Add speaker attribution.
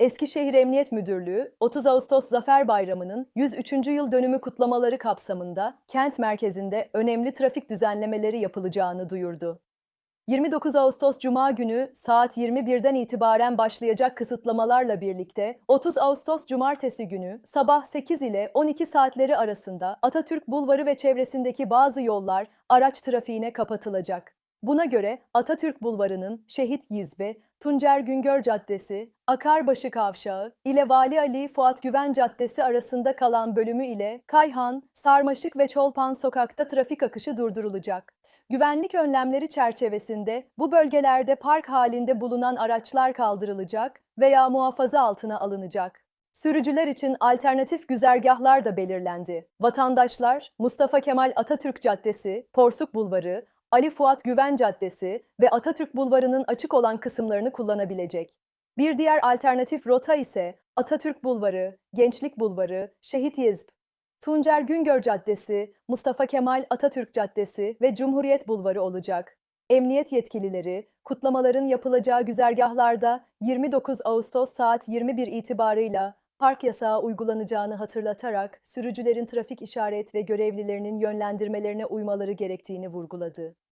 Speaker 1: Eskişehir Emniyet Müdürlüğü, 30 Ağustos Zafer Bayramı'nın 103. yıl dönümü kutlamaları kapsamında kent merkezinde önemli trafik düzenlemeleri yapılacağını duyurdu. 29 Ağustos Cuma günü saat 21'den itibaren başlayacak kısıtlamalarla birlikte 30 Ağustos Cumartesi günü sabah 8 ile 12 saatleri arasında Atatürk Bulvarı ve çevresindeki bazı yollar araç trafiğine kapatılacak. Buna göre Atatürk Bulvarı'nın Şehit Yizbe, Tuncer Güngör Caddesi, Akarbaşı Kavşağı ile Vali Ali Fuat Güven Caddesi arasında kalan bölümü ile Kayhan, Sarmaşık ve Çolpan Sokak'ta trafik akışı durdurulacak. Güvenlik önlemleri çerçevesinde bu bölgelerde park halinde bulunan araçlar kaldırılacak veya muhafaza altına alınacak. Sürücüler için alternatif güzergahlar da belirlendi. Vatandaşlar Mustafa Kemal Atatürk Caddesi, Porsuk Bulvarı, Ali Fuat Güven Caddesi ve Atatürk Bulvarı'nın açık olan kısımlarını kullanabilecek. Bir diğer alternatif rota ise Atatürk Bulvarı, Gençlik Bulvarı, Şehit Yezb, Tuncer Güngör Caddesi, Mustafa Kemal Atatürk Caddesi ve Cumhuriyet Bulvarı olacak. Emniyet yetkilileri kutlamaların yapılacağı güzergahlarda 29 Ağustos saat 21 itibarıyla park yasağı uygulanacağını hatırlatarak sürücülerin trafik işaret ve görevlilerinin yönlendirmelerine uymaları gerektiğini vurguladı.